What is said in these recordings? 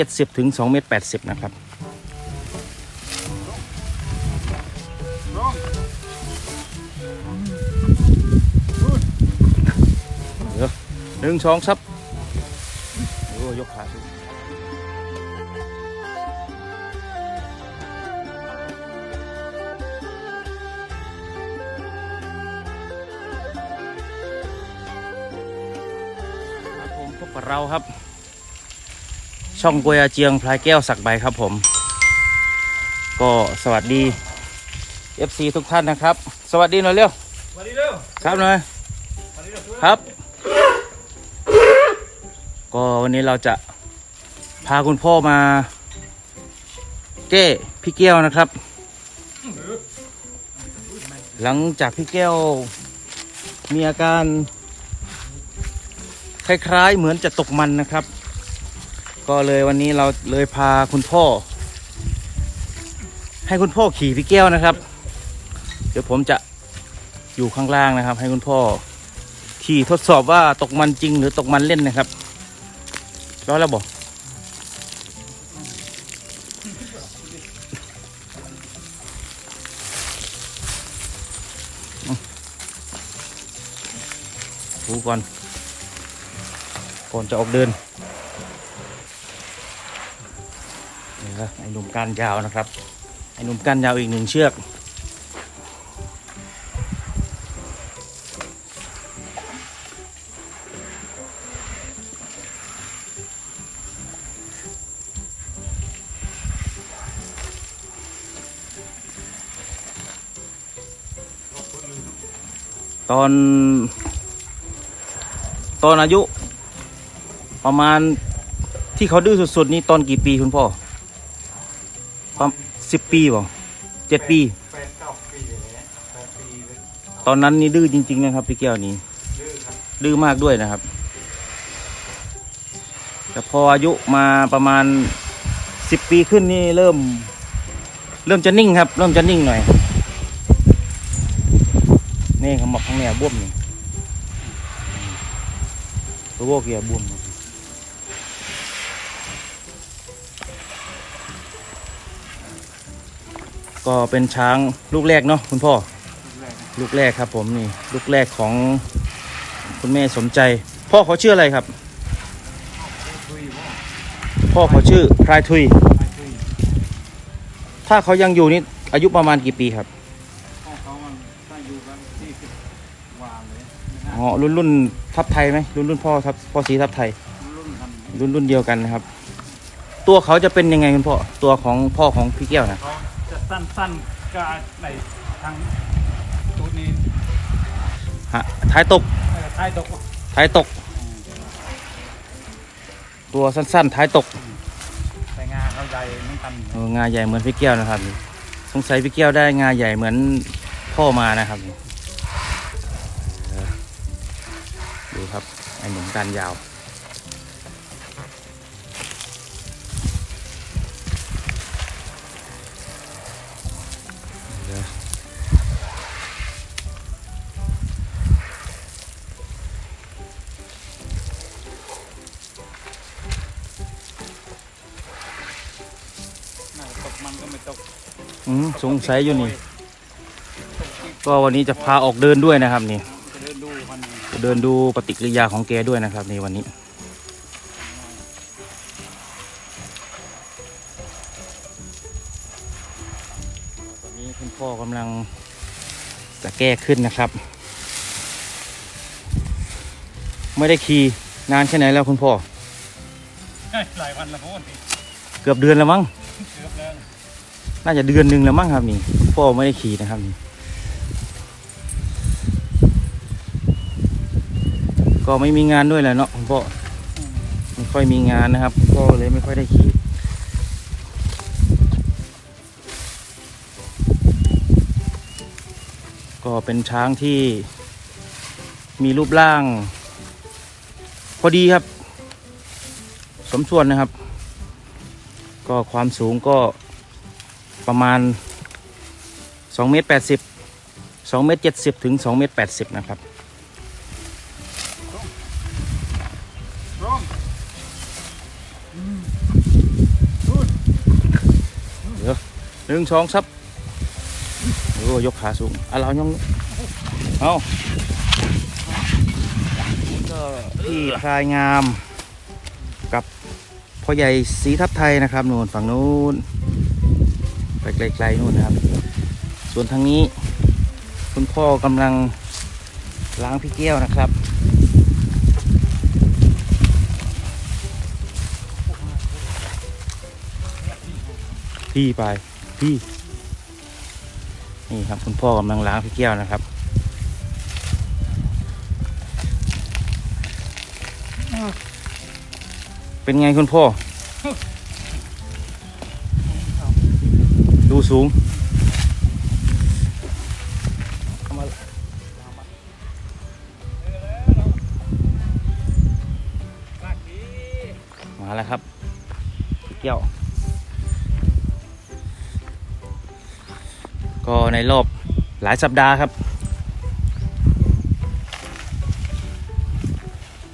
เจ็ดสิบถึงสองเมตรแปดสิบนะครับเดี๋ยวหนึ่งสองซับโอ้ยกขาขึ้นครับผมพบกับเราครับ ช่องกวยอาเจียงพลายแก้วสักใบครับผม ก็สวัสดี FC ทุกท่านนะครับ สวัสดีหน่อยเร็วสวัสดีเร็วครับหน่อยสวัสดีเร็วครับ ก็วันนี้เราจะพาคุณพ่อมาแก้พี่แก้วนะครับ หลังจากพี่แก้ว มีอาการ คล้ายๆ เหมือนจะตกมันนะครับ ก็เลยวันนี้เราเลยพาคุณพ่อ ให้คุณพ่อขี่พี่แก้วนะครับ เดี๋ยวผมจะอยู่ข้างล่างนะครับ ให้คุณพ่อขี่ทดสอบว่าตกมันจริงหรือตกมันเล่นนะครับร้อยแล้วบอกดูก่อนก่อนจะออกเดิน ไอ้หนุ่มก้านยาวนะครับ ไอ้หนุ่มก้านยาวอีกหนึ่งเชือก ตอน ตอนอายุ ประมาณที่เขาดื้อสุดๆนี่ตอนกี่ปีคุณพ่อ ประสิบปีบ่เจ็ดปี แปดเก้าปีเลยนะแปดปีเลยตอนนั้นนี่ดื้อจริง ๆ นะครับ พี่แก้วนี่ดื้อครับดื้อมากด้วยนะครับ แต่พออายุมาประมาณสิบปีขึ้นนี่เริ่ม เริ่มจะนิ่งครับ เริ่มจะนิ่งหน่อย นี่เขาบอกข้างเนี่ยบวมนี่ตัวโบกเกียบวม ก็เป็นช้างลูกแรกเนาะคุณพ่อแรกลูกแรกครับผมนี่ลูกแรกของคุณแม่สมใจ พ่อเขาชื่ออะไรครับคุยว่าพ่อเขาชื่อพรายทุยไม่คุย ถ้าเขายังอยู่นี่อายุประมาณกี่ปีครับพ่อเขามันถ้าอยู่กันที่สิบวานเลยนะอ๋อรุ่นรุ่นทับไทยไหมรุ่นรุ่นพ่อทับพ่อสีทับไทย รุ่นกันรุ่นรุ่นเดียวกันนะครับ ตัวเขาจะเป็นยังไงคุณพ่อตัวของพ่อของพี่แก้วนะเขาจะ สั้นๆก็ในทางตัวนี้ฮะท้ายตก เอ่อท้ายตกท้ายตก ตัวสั้นๆ ท้ายตกแต่งาเขาใหญ่เหมือนกันเอองาใหญ่เหมือนพี่แก้วนะครับ สงสัยพี่แก้วได้งาใหญ่เหมือนพ่อมานะครับเออดูครับไอหนุ่มการยาว ตกอืมสงสัยอยู่นี่ ก็วันนี้จะพาออกเดินด้วยนะครับนี่จะเดินดูมันจะเดินดูปฏิกิริยาของแกด้วยนะครับในวันนี้ ตอนนี้คุณพ่อกำลังจะแก้ขึ้นนะครับ ไม่ได้ขี่นานแค่ไหนแล้วคุณพ่อ หลายวันแล้วพ่อนี่เกือบเดือนแล้วมั้ง เกือบแล้ว น่าจะเดือนหนึ่งแล้วมั้งครับนี่พ่อไม่ได้ขี่นะครับนี่ก็ไม่มีงานด้วยแหละเนาะคุณพ่อไม่ค่อยมีงานนะครับก็เลยไม่ค่อยได้ขี่ก็เป็นช้างที่มีรูปร่าง พอดีครับ สมส่วนนะครับ ก็ความสูงก็ ประมาณ2เมตร80 2เมตร70 ถึง2เมตร80 นะครับ เดี๋ยวหนึ่งสองซับโอ้ยกขาสูงอะเรายังเอาพี่พลายงามกับพ่อใหญ่สีทับไทยนะครับ โน่นฝั่งนู้น ไปไกลๆนู่นนะครับ ส่วนทางนี้ คุณพ่อกำลังล้างพี่แก้วนะครับพี่ไปพี่นี่ครับคุณพ่อกำลังล้างพี่แก้วนะครับเป็นไงคุณพ่อ ดูสูงมาแล้วครับพี่แก้วก็ในรอบหลายสัปดาห์ครับ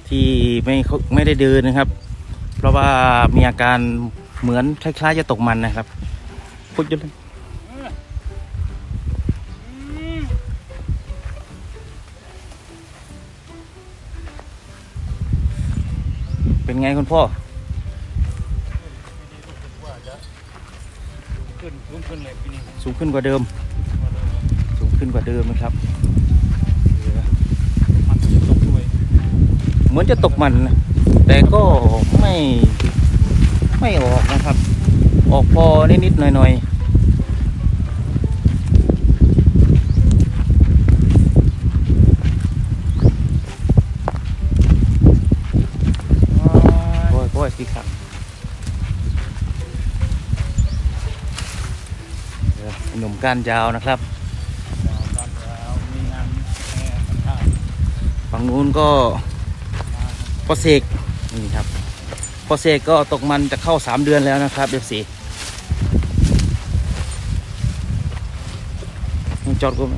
ที่ไม่เขาไม่ได้เดินนะครับ เพราะว่ามีอาการเหมือนคล้ายๆจะตกมันนะครับ พุดอยุดเป็นไงคุณพ่อ ขึ้นขึ้นขึ้นเลยปีนี้สูงขึ้นกว่าเดิม สูงขึ้นกว่าเดิมนะครับ มันจะตกด้วย เหมือนจะตกมันนะแต่ก็ไม่ไม่ออกนะครับ ออกพอนิดๆหน่อยๆโอ้ยโอ้ยพี่ครับเดี๋ยวหนุ่มก้านยาวนะครับดาวกันแล้วมีงานแห่กันท่าฝั่งนู้นก็พอเสกนี่ครับ พอเสกก็ตกมันจะเข้าสามเดือนแล้วนะครับเอฟซีจอดก็ไม่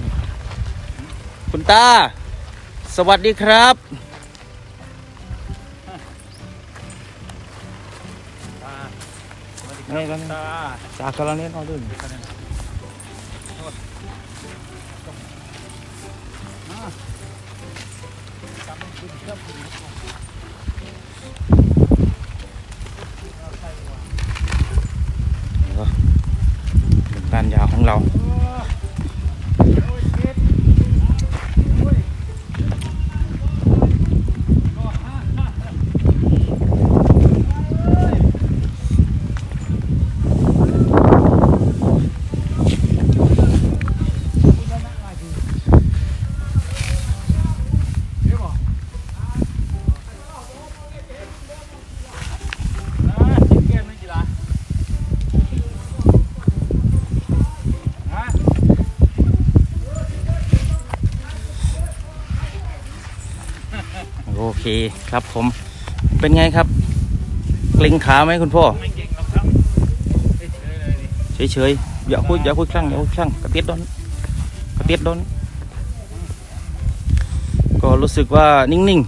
คุณตา สวัสดีครับตาสวัสดีคไม่รับก็ตาจากกรณีเอาด้ว คครับผมเป็นไงครับ เกร็งขาไหมคุณพ่อไม่เก่งหรอกครับเฉยๆเลยเฉยๆอย่าคุยอย่าคุยคลั่งอย่าคุยคลั่งกระเตียดดอนกระเตียดดอนก็รู้สึกว่านิ่งๆ นิ่ง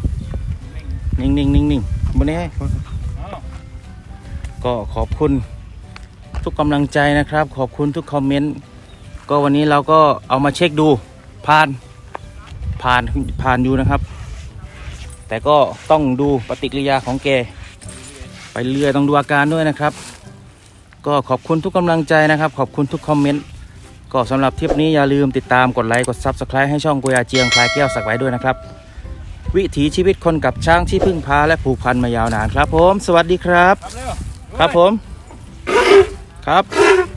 ๆนิ่งๆนิ่งๆบนนี้อ้าวก็ขอบคุณทุกกำลังใจนะครับ ขอบคุณทุกคอมเมนต์ก็วันนี้เราก็เอามาเช็คดูผ่านผ่านผ่านอยู่นะครับ แต่ก็ต้องดูปฏิกิริยาของแก ไปเรื่อยต้องดูอาการด้วยนะครับ ก็ขอบคุณทุกกำลังใจนะครับ ขอบคุณทุกคอมเมนต์ก็สำหรับทริปนี้อย่าลืมติดตามกดไลค์กด Subscribe ให้ช่องกุยอาเจียงคลายแก้วสักไว้ด้วยนะครับ วิถีชีวิตคนกับช้างที่พึ่งพาและผูกพันมายาวนานครับผม สวัสดีครับ ครับผม ครับ